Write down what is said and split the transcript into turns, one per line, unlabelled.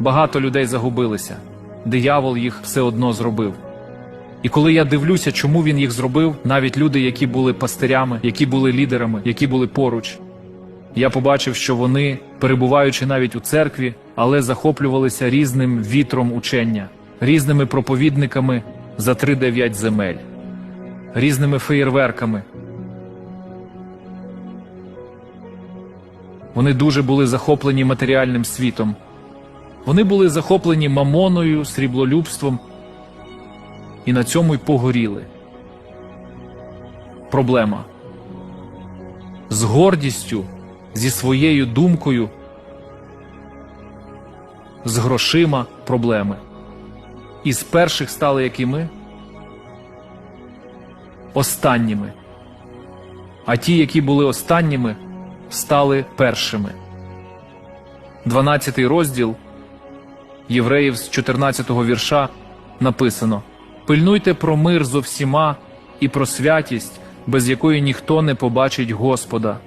Багато людей загубилися. Диявол їх все одно зробив. І коли я дивлюся, чому він їх зробив, навіть люди, які були пастирями, які були лідерами, які були поруч, я побачив, що вони, перебуваючи навіть у церкві, але захоплювалися різним вітром учення, різними проповідниками за 3-9 земель, різними феєрверками. Вони дуже були захоплені матеріальним світом. Вони були захоплені мамоною, сріблолюбством, і на цьому й погоріли. Проблема. З гордістю, зі своєю думкою, з грошима проблеми. І з перших стали якими? Останніми. А ті, які були останніми, стали першими. 12 розділ Євреїв з 14-го вірша написано: Пильнуйте про мир зо всіма і про святість, без якої ніхто не побачить Господа.